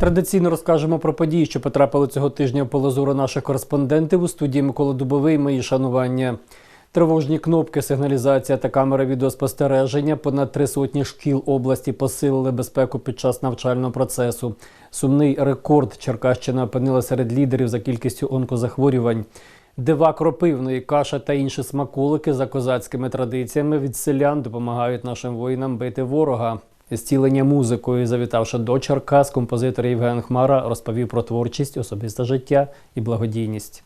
Традиційно розкажемо про події, що потрапили цього тижня в поле зору наших кореспондентів у студії Микола Дубовий. Мої шанування. Тривожні кнопки, сигналізація та камери відеоспостереження. Понад три сотні шкіл області посилили безпеку під час навчального процесу. Сумний рекорд Черкащина опинила серед лідерів за кількістю онкозахворювань. Дива кропивної каша та інші смаколики за козацькими традиціями від селян допомагають нашим воїнам бити ворога. Зцілення музикою, завітавши до Черкас, композитор Євген Хмара розповів про творчість, особисте життя і благодійність.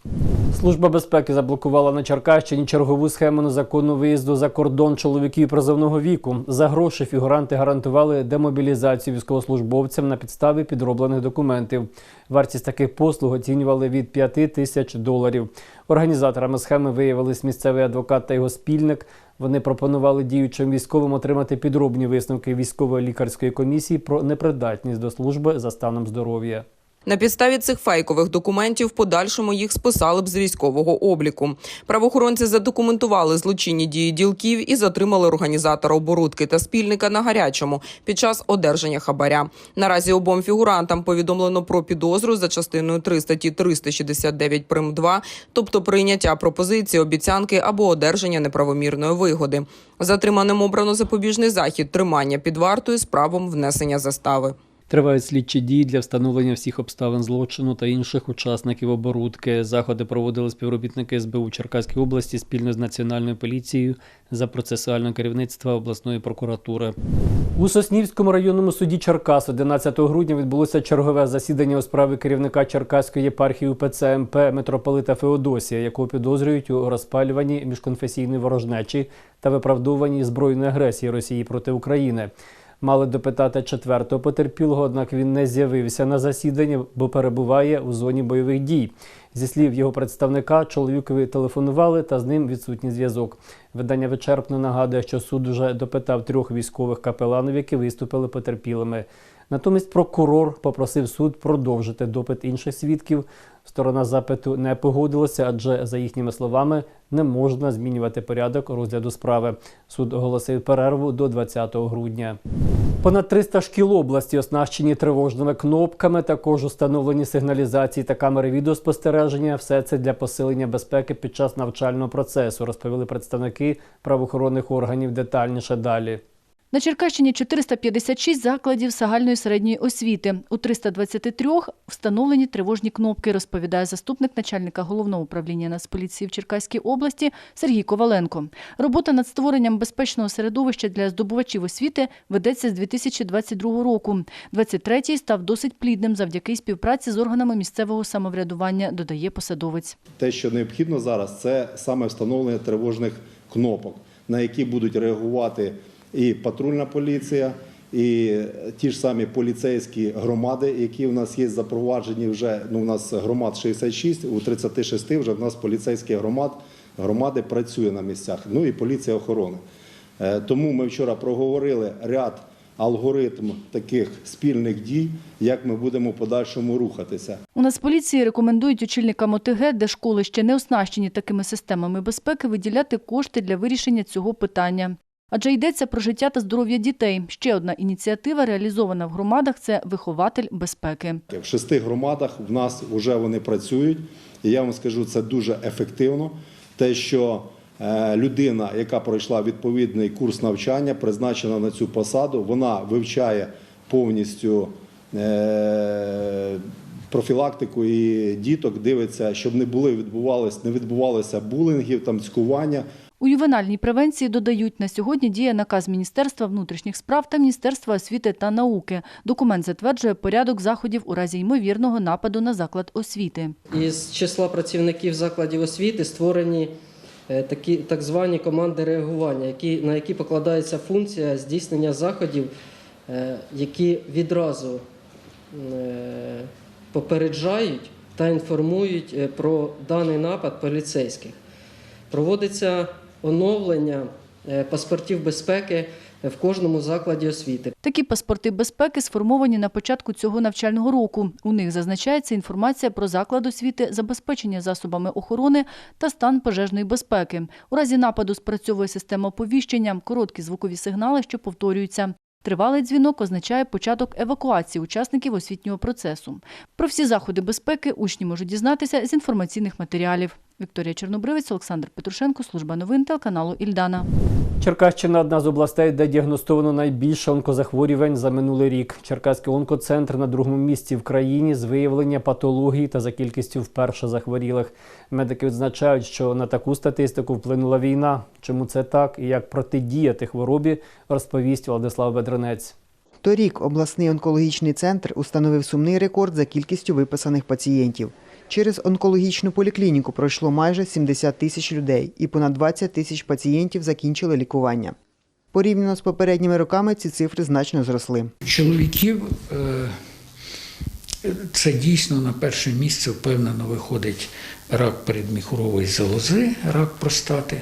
Служба безпеки заблокувала на Черкащині чергову схему незаконного виїзду за кордон чоловіків призовного віку. За гроші фігуранти гарантували демобілізацію військовослужбовцям на підставі підроблених документів. Вартість таких послуг оцінювали від 5 тисяч доларів. Організаторами схеми виявились місцевий адвокат та його спільник. Вони пропонували діючим військовим отримати підробні висновки військової лікарської комісії про непридатність до служби за станом здоров'я. На підставі цих фейкових документів в подальшому їх списали б з військового обліку. Правоохоронці задокументували злочинні дії ділків і затримали організатора оборудки та спільника на гарячому під час одержання хабаря. Наразі обом фігурантам повідомлено про підозру за частиною 3 статті 369 прим 2, тобто прийняття пропозиції, обіцянки або одержання неправомірної вигоди. Затриманим обрано запобіжний захід тримання під вартою з правом внесення застави. Тривають слідчі дії для встановлення всіх обставин злочину та інших учасників оборудки. Заходи проводили співробітники СБУ Черкаської області спільно з національною поліцією за процесуального керівництва обласної прокуратури. У Соснівському районному суді Черкас 11 грудня відбулося чергове засідання у справі керівника Черкаської єпархії УПЦ МП митрополита Феодосія, якого підозрюють у розпалюванні міжконфесійної ворожнечі та виправдовуванні збройної агресії Росії проти України. Мали допитати четвертого потерпілого, однак він не з'явився на засіданні, бо перебуває у зоні бойових дій. Зі слів його представника, чоловікові телефонували та з ним відсутній зв'язок. Видання вичерпно нагадує, що суд уже допитав трьох військових капеланів, які виступили потерпілими. Натомість прокурор попросив суд продовжити допит інших свідків. Сторона запиту не погодилася, адже, за їхніми словами, не можна змінювати порядок розгляду справи. Суд оголосив перерву до 20 грудня. Понад 300 шкіл області оснащені тривожними кнопками, також установлені сигналізації та камери відеоспостереження. Все це для посилення безпеки під час навчального процесу, розповіли представники правоохоронних органів детальніше далі. На Черкащині 456 закладів загальної середньої освіти. У 323 встановлені тривожні кнопки, розповідає заступник начальника головного управління Нацполіції в Черкаській області Сергій Коваленко. Робота над створенням безпечного середовища для здобувачів освіти ведеться з 2022 року. 23-й став досить плідним завдяки співпраці з органами місцевого самоврядування, додає посадовець. Те, що необхідно зараз, це саме встановлення тривожних кнопок, на які будуть реагувати і патрульна поліція, і ті ж самі поліцейські громади, які в нас є запроваджені вже. Ну, у нас громад 66, у 36 вже в нас поліцейські громад, громади працює на місцях. Ну і поліція охорони. Е, Тому ми вчора проговорили ряд алгоритм таких спільних дій, як ми будемо в подальшому рухатися. У Нацполіції рекомендують очільникам ОТГ, де школи ще не оснащені такими системами безпеки, виділяти кошти для вирішення цього питання. Адже йдеться про життя та здоров'я дітей. Ще одна ініціатива, реалізована в громадах, це вихователь безпеки. В шести громадах в нас вже вони працюють, і я вам скажу, це дуже ефективно. Те, що е, людина, яка пройшла відповідний курс навчання, призначена на цю посаду, вона вивчає повністю е, профілактику і діток, дивиться, щоб не були відбувалися, не відбувалося булінгів, там цькування. У ювенальній превенції додають, на сьогодні діє наказ Міністерства внутрішніх справ та Міністерства освіти та науки. Документ затверджує порядок заходів у разі ймовірного нападу на заклад освіти. Із числа працівників закладів освіти створені е, такі так звані команди реагування, які, на які покладається функція здійснення заходів, е, які відразу е, попереджають та інформують про даний напад поліцейських. Проводиться оновлення е, паспортів безпеки в кожному закладі освіти. Такі паспорти безпеки сформовані на початку цього навчального року. У них зазначається інформація про заклад освіти, забезпечення засобами охорони та стан пожежної безпеки. У разі нападу спрацьовує система оповіщення, короткі звукові сигнали, що повторюються. Тривалий дзвінок означає початок евакуації учасників освітнього процесу. Про всі заходи безпеки учні можуть дізнатися з інформаційних матеріалів. Вікторія Чорнобривець, Олександр Петрушенко, служба новин телеканалу Ільдана. Черкащина одна з областей, де діагностовано найбільше онкозахворювань за минулий рік. Черкаський онкоцентр на другому місці в країні з виявлення патологій та за кількістю вперше захворілих. Медики відзначають, що на таку статистику вплинула війна. Чому це так і як протидіяти хворобі, розповість Владислав Бедренець. Торік обласний онкологічний центр установив сумний рекорд за кількістю виписаних пацієнтів. Через онкологічну поліклініку пройшло майже 70 тисяч людей і понад 20 тисяч пацієнтів закінчили лікування. Порівняно з попередніми роками ці цифри значно зросли. Чоловіків е, це дійсно на перше місце впевнено виходить рак передміхурової залози, рак простати.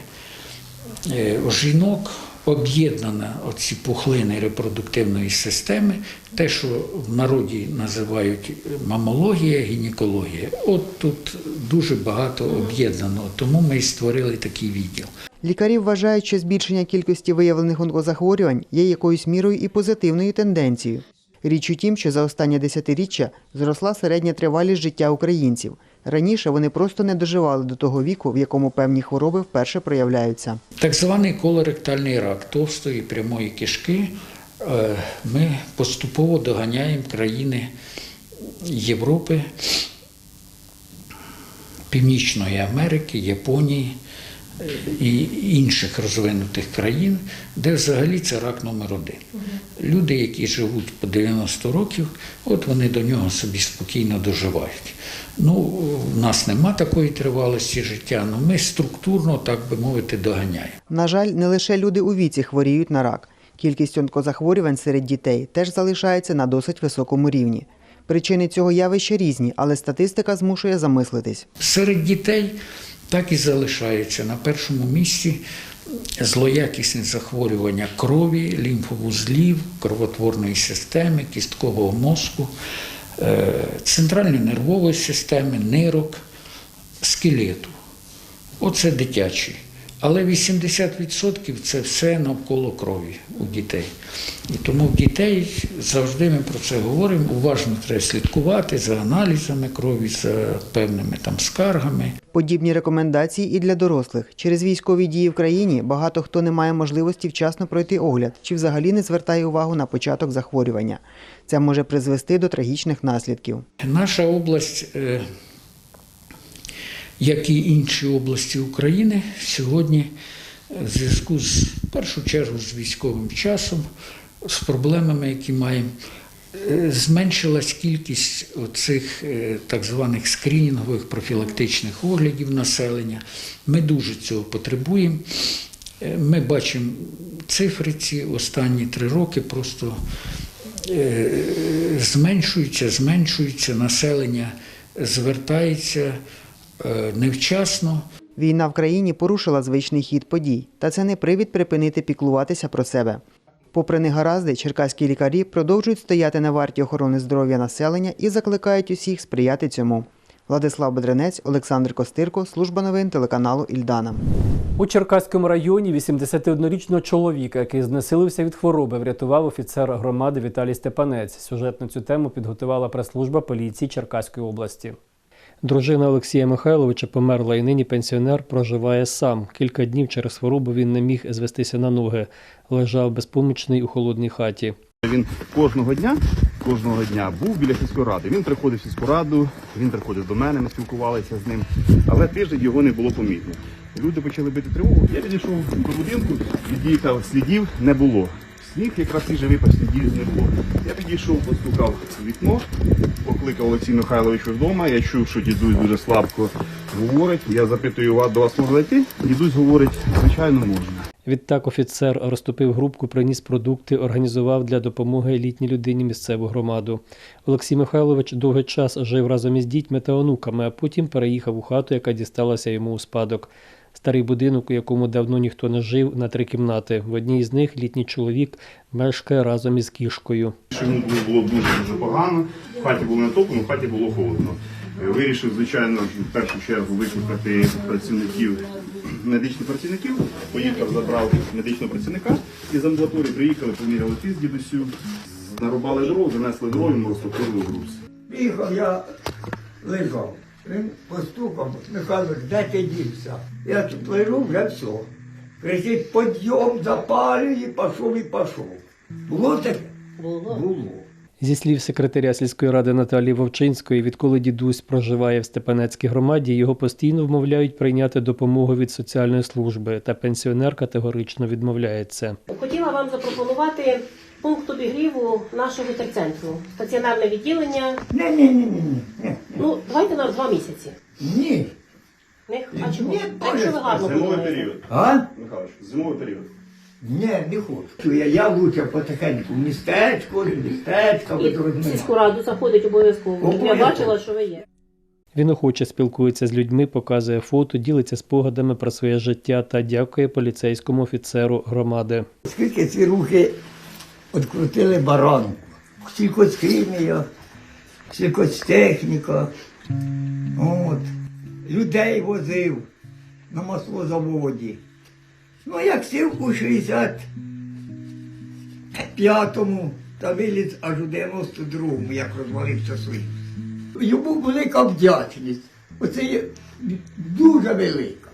Е, жінок об'єднана оці пухлини репродуктивної системи, те, що в народі називають мамологія, гінекологія. От тут дуже багато об'єднаного, тому ми і створили такий відділ. Лікарі вважають, що збільшення кількості виявлених онкозахворювань є якоюсь мірою і позитивною тенденцією. Річ у тім, що за останнє десятиріччя зросла середня тривалість життя українців. Раніше вони просто не доживали до того віку, в якому певні хвороби вперше проявляються. Так званий колоректальний рак товстої прямої кишки. е, Ми поступово доганяємо країни Європи, Північної Америки, Японії і інших розвинутих країн, де взагалі це рак номер один. Люди, які живуть по 90 років, от вони до нього собі спокійно доживають. Ну, у нас нема такої тривалості життя, але ми структурно, так би мовити, доганяємо. На жаль, не лише люди у віці хворіють на рак. Кількість онкозахворювань серед дітей теж залишається на досить високому рівні. Причини цього явища різні, але статистика змушує замислитись. Серед дітей так і залишається на першому місці злоякісне захворювання крові, лімфовузлів, кровотворної системи, кісткового мозку, е, центральної нервової системи, нирок, скелету. Оце дитячі. Але 80% це все навколо крові у дітей. І тому в дітей завжди ми про це говоримо. Уважно треба слідкувати за аналізами крові, за певними там скаргами. Подібні рекомендації і для дорослих. Через військові дії в країні багато хто не має можливості вчасно пройти огляд чи взагалі не звертає увагу на початок захворювання. Це може призвести до трагічних наслідків. Наша область, е, як і інші області України, сьогодні в зв'язку з в першу чергу з військовим часом, з проблемами, які маємо, е, зменшилась кількість цих так званих скринінгових профілактичних оглядів населення. Ми дуже цього потребуємо. Е, Ми бачимо цифри ці останні три роки просто е, зменшується, зменшується, населення звертається е, невчасно. Війна в країні порушила звичний хід подій, та це не привід припинити піклуватися про себе. Попри негаразди, черкаські лікарі продовжують стояти на варті охорони здоров'я населення і закликають усіх сприяти цьому. Владислав Бедренець, Олександр Костирко, служба новин телеканалу Ільдана. У Черкаському районі 81-річного чоловіка, який знесилився від хвороби, врятував офіцер громади Віталій Степанець. Сюжет на цю тему підготувала прес-служба поліції Черкаської області. Дружина Олексія Михайловича померла і нині пенсіонер проживає сам. Кілька днів через хворобу він не міг звестися на ноги. Лежав безпомічний у холодній хаті. Він кожного дня, кожного дня був біля сільської ради. Він приходив в сільську раду, він приходив до мене, ми спілкувалися з ним, але тиждень його не було помітно. Люди почали бити тривогу. Я підійшов до будинку, від'їхав, слідів не було. Сніг якраз свіже випав, було. Я підійшов, постукав вікно, покликав Олексій Михайлович вдома. Я чув, що дідусь дуже слабко говорить. Я запитую, «Вас- до вас можна зайти? Дідусь говорить, звичайно, можна. Відтак офіцер розтопив групку, приніс продукти, організував для допомоги літній людині місцеву громаду. Олексій Михайлович довгий час жив разом із дітьми та онуками, а потім переїхав у хату, яка дісталася йому у спадок. Старий будинок, у якому давно ніхто не жив, на три кімнати. В одній з них літній чоловік мешкає разом із кішкою. Йому було, дуже дуже погано. В хаті було не тепло, в хаті було холодно. Е, Вирішив, звичайно, в першу чергу викликати працівників медичних працівників. Поїхав, забрав медичного працівника із амбулаторії, приїхали, поміряли тиск дідусю, нарубали дров, занесли дров, йому розтопили груз. Приїхав, я лежав. Він постукав, Михайло, де ти дівся? Я тут лежу, вже все. Кричить, підйом, запалюй, і пішов, і пішов. Було таке? Було. Було. Зі слів секретаря сільської ради Наталії Вовчинської, відколи дідусь проживає в Степанецькій громаді, його постійно вмовляють прийняти допомогу від соціальної служби, та пенсіонер категорично відмовляється. Хотіла вам запропонувати пункт обігріву нашого терцентру. Стаціонарне відділення. Ні, ні, ні, ні, ні. Ну, давайте на два місяці. Ні. Не, а? Ні, А Якщо ви гарно Зимовий подумаєте. період. А? Михайлович, зимовий період. Ні, не хочу. Я, я лучше потихеньку в містечко, в містечко, ви І в сільську раду заходить обов'язково. Я Обов'язково. бачила, що ви є. Він охоче спілкується з людьми, показує фото, ділиться спогадами про своє життя та дякує поліцейському офіцеру громади. Скільки ці руки відкрутили баранку. Сількохімія, сількотехніка. От. Людей возив на маслозаводі. Ну, як сів у 65-му та виліз аж у 92-му, як розвалився Союз. Йому велика вдячність. Оце є дуже велика.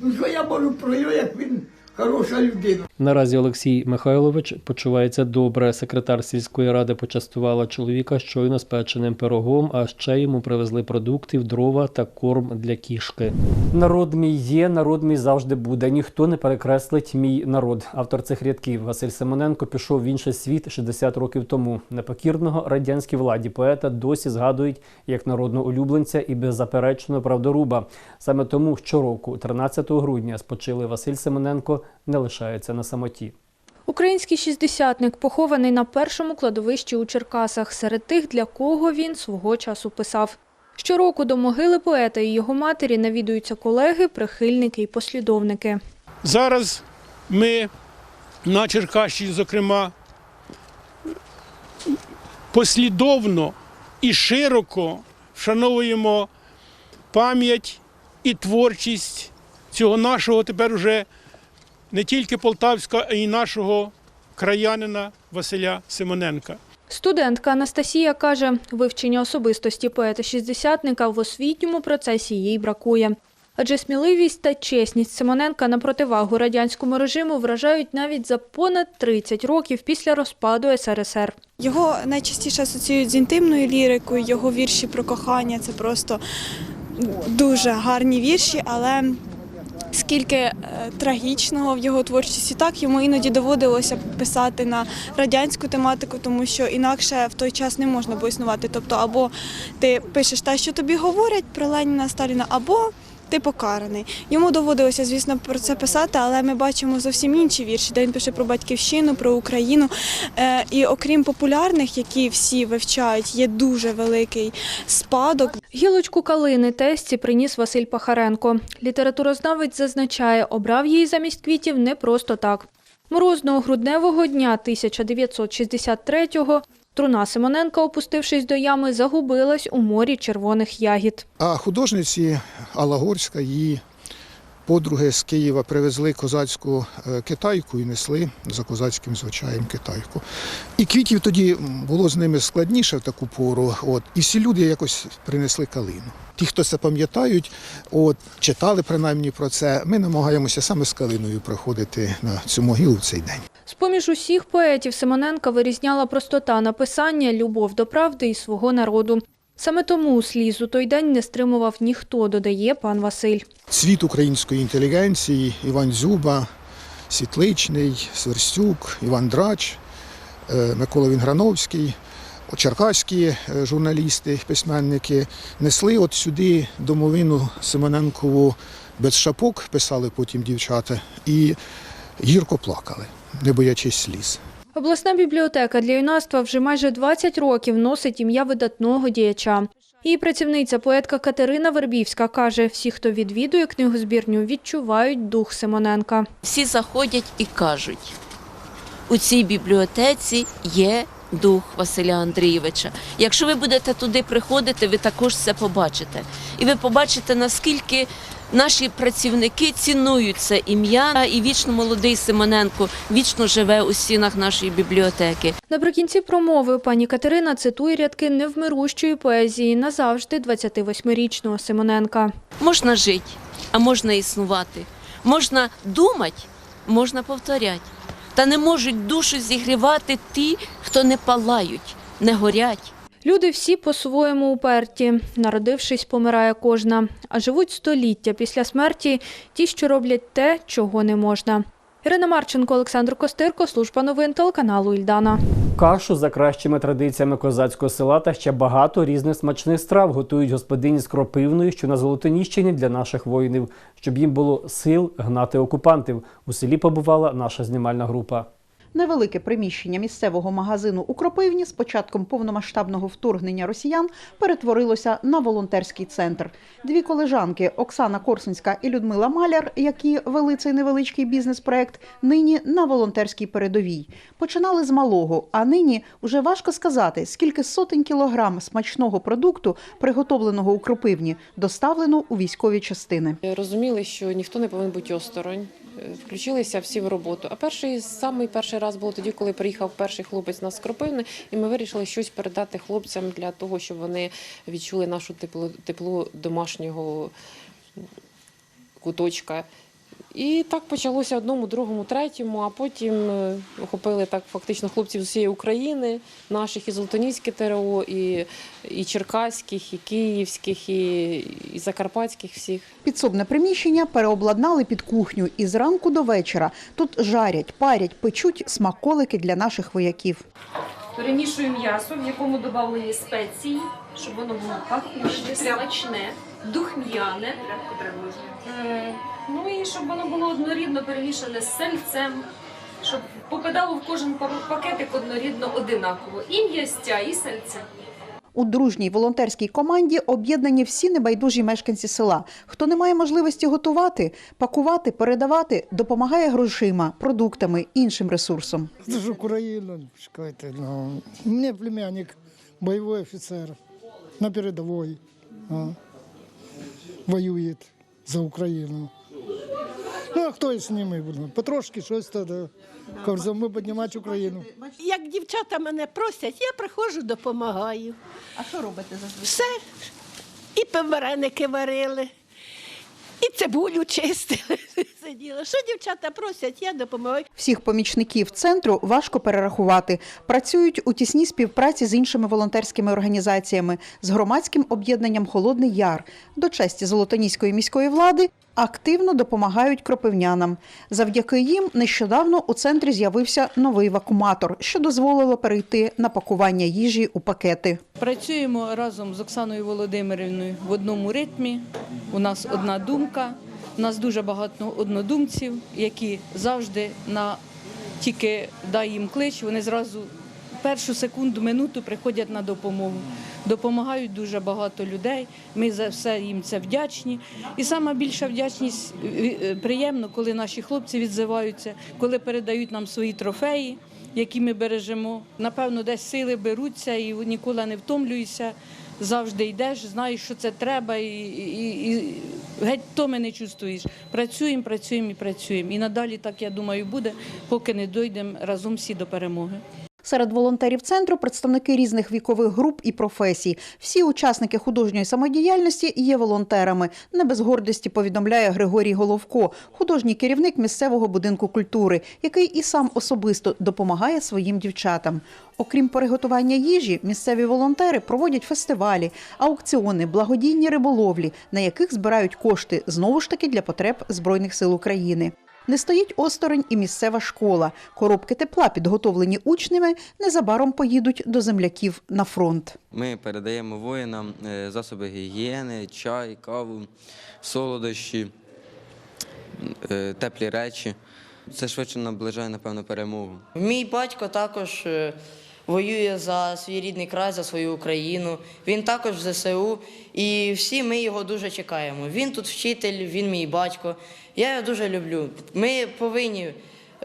Ну що я можу про нього, як він хороша людина. Наразі Олексій Михайлович почувається добре. Секретар сільської ради почастувала чоловіка щойно спеченим пирогом, а ще йому привезли продуктів, дрова та корм для кішки. Народ мій є, народ мій завжди буде. Ніхто не перекреслить мій народ. Автор цих рядків Василь Симоненко пішов в інший світ 60 років тому. Непокірного радянській владі поета досі згадують як народного улюбленця і беззаперечного правдоруба. Саме тому щороку, 13 грудня, спочили Василь Симоненко не лишається на самоті. Український шістдесятник похований на першому кладовищі у Черкасах, серед тих, для кого він свого часу писав. Щороку до могили поета і його матері навідуються колеги, прихильники і послідовники. Зараз ми на Черкащині, зокрема, послідовно і широко вшановуємо пам'ять і творчість цього нашого тепер уже не тільки полтавського, а й нашого краянина Василя Симоненка. Студентка Анастасія каже, вивчення особистості поета-шістдесятника в освітньому процесі їй бракує. Адже сміливість та чесність Симоненка на противагу радянському режиму вражають навіть за понад 30 років після розпаду СРСР. Його найчастіше асоціюють з інтимною лірикою, його вірші про кохання це просто дуже гарні вірші, але скільки е, трагічного в його творчості, так йому іноді доводилося писати на радянську тематику, тому що інакше в той час не можна було існувати. Тобто, або ти пишеш те, що тобі говорять про Леніна Сталіна, або ти покараний. Йому доводилося, звісно, про це писати, але ми бачимо зовсім інші вірші, де він пише про батьківщину, про Україну. Е, І окрім популярних, які всі вивчають, є дуже великий спадок. Гілочку калини тесті приніс Василь Пахаренко. Літературознавець зазначає, обрав її замість квітів не просто так. Морозного грудневого дня 1963-го труна Симоненка, опустившись до ями, загубилась у морі червоних ягід. А художниці Алла Горська, її подруги з Києва привезли козацьку е, китайку і несли за козацьким звичаєм китайку. І квітів тоді було з ними складніше в таку пору. От, і всі люди якось принесли калину. Ті, хто це пам'ятають, от, читали принаймні про це, ми намагаємося саме з калиною приходити на цю могилу в цей день. З-поміж усіх поетів Симоненка вирізняла простота написання, любов до правди і свого народу. Саме тому сліз у той день не стримував ніхто, додає пан Василь. Цвіт української інтелігенції Іван Дзюба, Світличний, Сверстюк, Іван Драч, е, Микола Вінграновський, черкаські е, журналісти, письменники несли от сюди домовину Симоненкову без шапок, писали потім дівчата, і гірко плакали, не боячись сліз. Обласна бібліотека для юнацтва вже майже 20 років носить ім'я видатного діяча. Її працівниця, поетка Катерина Вербівська, каже, всі, хто відвідує книгозбірню, відчувають дух Симоненка. Всі заходять і кажуть, у цій бібліотеці є дух Василя Андрійовича. Якщо ви будете туди приходити, ви також це побачите. І ви побачите, наскільки наші працівники цінують це ім'я, і вічно молодий Симоненко вічно живе у стінах нашої бібліотеки. Наприкінці промови пані Катерина цитує рядки невмирущої поезії назавжди 28-річного Симоненка. Можна жити, а можна існувати. Можна думати, можна повторяти. Та не можуть душу зігрівати ті, хто не палають, не горять. Люди всі по-своєму уперті. Народившись, помирає кожна, а живуть століття після смерті ті, що роблять те, чого не можна. Ірина Марченко, Олександр Костирко, служба новин телеканалу Ільдана. Кашу за кращими традиціями козацького села та ще багато різних смачних страв готують господині з кропивною, що на Золотоніщині для наших воїнів, щоб їм було сил гнати окупантів. У селі побувала наша знімальна група. Невелике приміщення місцевого магазину у Кропивні з початком повномасштабного вторгнення росіян перетворилося на волонтерський центр. Дві колежанки Оксана Корсунська і Людмила Маляр, які вели цей невеличкий бізнес-проект, нині на волонтерській передовій. Починали з малого, а нині уже важко сказати, скільки сотень кілограм смачного продукту, приготовленого у Кропивні, доставлено у військові частини. Розуміли, що ніхто не повинен бути осторонь. Включилися всі в роботу. А перший самий перший раз було тоді, коли приїхав перший хлопець на Скропивне, і ми вирішили щось передати хлопцям для того, щоб вони відчули нашу тепло, тепло домашнього куточка. І так почалося одному, другому, третьому, а потім е, охопили так фактично хлопців з усієї України, наших і Золотоніське ТРО, і, і Черкаських, і Київських, і, і Закарпатських всіх. Підсобне приміщення переобладнали під кухню і зранку до вечора тут жарять, парять, печуть смаколики для наших вояків. Перемішую м'ясо, в якому додавлені спеції, щоб воно було пахуче, смачне, духм'яне. Ну і щоб воно було однорідно перемішане з сальцем, щоб попадало в кожен па- пакетик однорідно одинаково. І м'ястя, і сальце. У дружній волонтерській команді об'єднані всі небайдужі мешканці села. Хто не має можливості готувати, пакувати, передавати, допомагає грошима, продуктами, іншим ресурсом. Это же Украина, чекайте. Ну. У меня племянник, боевой офицер, на передовой, а, воюет за Украину. Ну, а хто із ними буде? Потрошки щось тоді. Кажуть, ми піднімати Україну. Як дівчата мене просять, я приходжу, допомагаю. А що робите зазвичай? Все. І певареники варили, і цибулю чистили. Сиділа. Що дівчата просять, я допомагаю. Всіх помічників центру важко перерахувати. Працюють у тісній співпраці з іншими волонтерськими організаціями, з громадським об'єднанням Холодний Яр. До честі Золотоніської міської влади активно допомагають кропивнянам. Завдяки їм нещодавно у центрі з'явився новий вакууматор, що дозволило перейти на пакування їжі у пакети. Працюємо разом з Оксаною Володимирівною в одному ритмі. У нас одна думка. У нас дуже багато однодумців, які завжди на тільки дай їм клич, вони зразу першу секунду, минуту приходять на допомогу. Допомагають дуже багато людей. Ми за все їм це вдячні. І сама більша вдячність е, е, приємно, коли наші хлопці відзиваються, коли передають нам свої трофеї, які ми бережемо. Напевно, десь сили беруться і ніколи не втомлююся. Завжди йдеш, знаєш, що це треба, і, і, і геть втоми не чувствуєш. Працюємо, працюємо і працюємо. І надалі так я думаю буде, поки не дійдемо разом всі до перемоги. Серед волонтерів центру представники різних вікових груп і професій. Всі учасники художньої самодіяльності є волонтерами. Не без гордості повідомляє Григорій Головко, художній керівник місцевого будинку культури, який і сам особисто допомагає своїм дівчатам. Окрім приготування їжі, місцеві волонтери проводять фестивалі, аукціони, благодійні риболовлі, на яких збирають кошти знову ж таки для потреб Збройних сил України. Не стоїть осторонь і місцева школа. Коробки тепла, підготовлені учнями, незабаром поїдуть до земляків на фронт. Ми передаємо воїнам е, засоби гігієни, чай, каву, солодощі, е, теплі речі. Це швидше наближає, напевно, перемогу. Мій батько також е, воює за свій рідний край, за свою Україну. Він також в ЗСУ, і всі ми його дуже чекаємо. Він тут вчитель, він мій батько. Я його дуже люблю. Ми повинні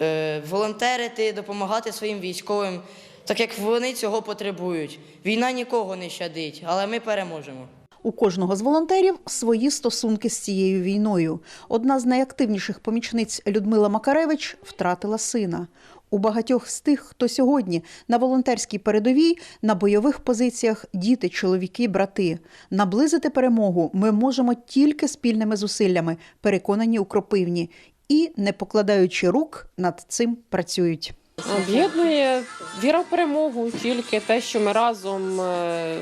е, волонтерити, допомагати своїм військовим, так як вони цього потребують. Війна нікого не щадить, але ми переможемо. У кожного з волонтерів свої стосунки з цією війною. Одна з найактивніших помічниць Людмила Макаревич втратила сина. У багатьох з тих, хто сьогодні на волонтерській передовій, на бойових позиціях діти, чоловіки, брати. Наблизити перемогу ми можемо тільки спільними зусиллями, переконані у кропивні, і, не покладаючи рук, над цим працюють. Об'єднує віра в перемогу, тільки те, що ми разом е,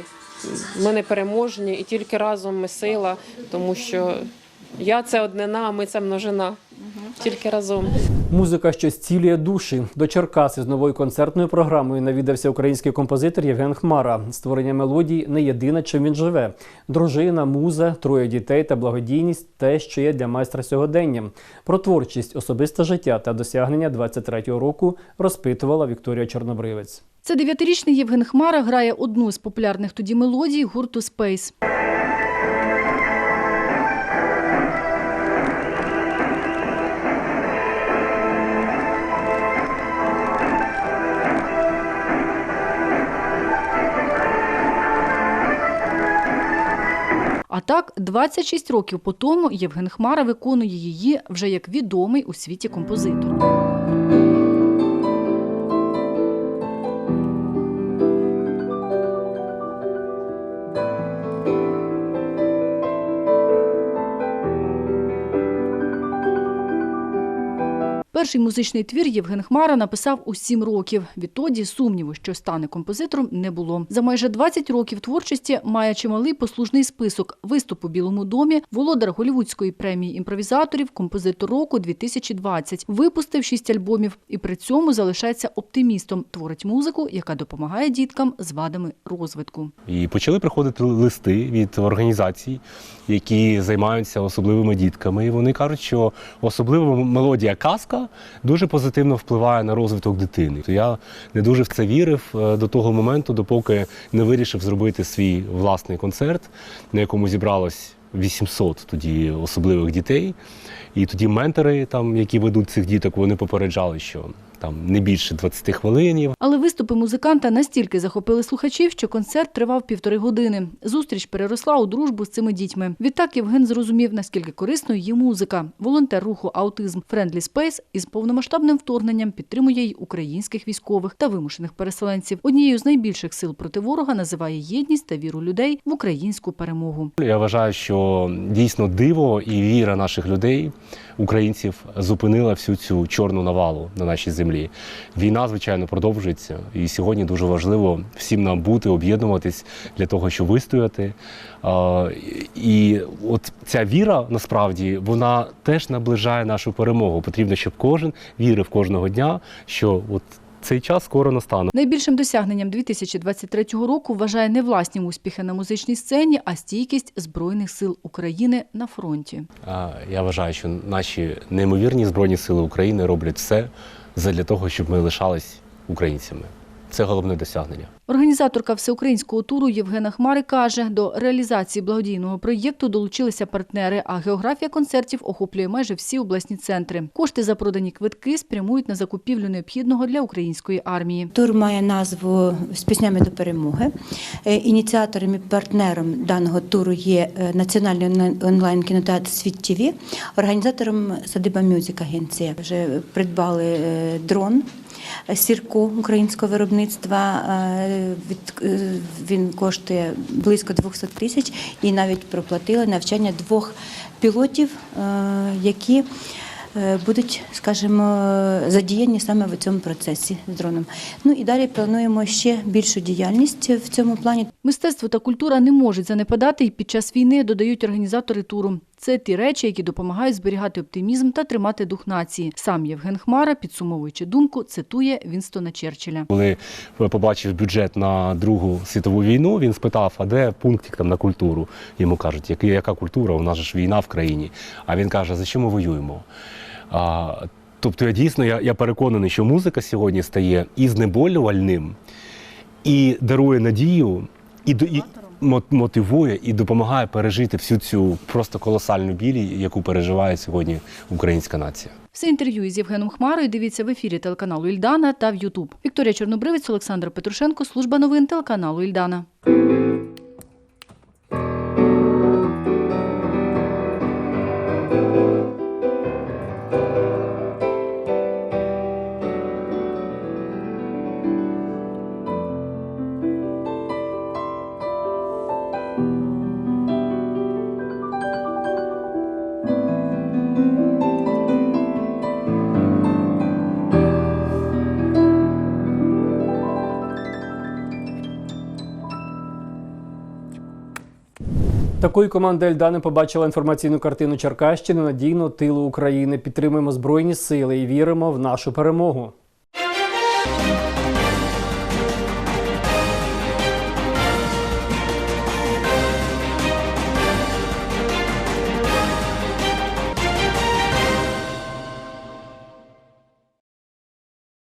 ми не переможні, і тільки разом ми сила, тому що я це однина, а ми це множина. Тільки разом. Музика, що зцілює душі. До Черкаси з новою концертною програмою навідався український композитор Євген Хмара. Створення мелодій не єдине, чим він живе. Дружина, муза, троє дітей та благодійність те, що є для майстра сьогодення. Про творчість, особисте життя та досягнення 23-го року розпитувала Вікторія Чорнобривець. Це дев'ятирічний Євген Хмара грає одну з популярних тоді мелодій гурту Space. 26 років по тому Євген Хмара виконує її вже як відомий у світі композитор. Перший музичний твір Євген Хмара написав у сім років. Відтоді сумніву, що стане композитором, не було. За майже 20 років творчості має чималий послужний список. Виступ у Білому домі, володар Голівудської премії імпровізаторів, композитор року 2020. Випустив шість альбомів і при цьому залишається оптимістом. Творить музику, яка допомагає діткам з вадами розвитку. І почали приходити листи від організацій, які займаються особливими дітками. І вони кажуть, що особлива мелодія казка дуже позитивно впливає на розвиток дитини. То я не дуже в це вірив е, до того моменту, допоки не вирішив зробити свій власний концерт, на якому зібралось 800 тоді особливих дітей. І тоді ментори, там, які ведуть цих діток, вони попереджали, що там не більше 20 хвилинів. Але виступи музиканта настільки захопили слухачів, що концерт тривав півтори години. Зустріч переросла у дружбу з цими дітьми. Відтак Євген зрозумів, наскільки корисною є музика. Волонтер руху Аутизм Friendly Space із повномасштабним вторгненням підтримує й українських військових та вимушених переселенців. Однією з найбільших сил проти ворога називає єдність та віру людей в українську перемогу. Я вважаю, що дійсно диво і віра наших людей, українців, зупинила всю цю чорну навалу на нашій землі. Війна, звичайно, продовжується, і сьогодні дуже важливо всім нам бути, об'єднуватись для того, щоб вистояти. І от ця віра насправді вона теж наближає нашу перемогу. Потрібно, щоб кожен вірив кожного дня, що от цей час скоро настане. Найбільшим досягненням 2023 року вважає не власні успіхи на музичній сцені, а стійкість Збройних сил України на фронті. Я вважаю, що наші неймовірні збройні сили України роблять все для того, щоб ми лишались українцями. Це головне досягнення. Організаторка всеукраїнського туру Євгена Хмари каже, до реалізації благодійного проєкту долучилися партнери, а географія концертів охоплює майже всі обласні центри. Кошти за продані квитки спрямують на закупівлю необхідного для української армії. Тур має назву з піснями до перемоги. Е, Ініціатором і партнером даного туру є е, національний онлайн- онлайн-кінотеатр Світ ТВ, організатором Садиба Мюзик агенція. Вже придбали е, дрон. Сірку українського виробництва е, е, він коштує близько 200 тисяч і навіть проплатили навчання двох пілотів, е, які будуть, скажімо, задіяні саме в цьому процесі з дроном. Ну і далі плануємо ще більшу діяльність в цьому плані. Мистецтво та культура не можуть занепадати і під час війни, додають організатори туру. Це ті речі, які допомагають зберігати оптимізм та тримати дух нації. Сам Євген Хмара, підсумовуючи думку, цитує Вінстона Черчилля. Коли побачив бюджет на Другу світову війну, він спитав, а де пунктик там на культуру? Йому кажуть, «Яка- яка культура? У нас ж війна в країні. А він каже, за що ми воюємо? А, тобто я дійсно я, я переконаний, що музика сьогодні стає і знеболювальним, і дарує надію, і, до- і мотивує і допомагає пережити всю цю просто колосальну біль, яку переживає сьогодні українська нація. Все інтерв'ю із Євгеном Хмарою дивіться в ефірі телеканалу Ільдана та в Ютуб. Вікторія Чорнобривець, Олександр Петрушенко, служба новин телеканалу Ільдана. Такою команда Ельдани побачила інформаційну картину Черкащини надійно тилу України. Підтримуємо збройні сили і віримо в нашу перемогу.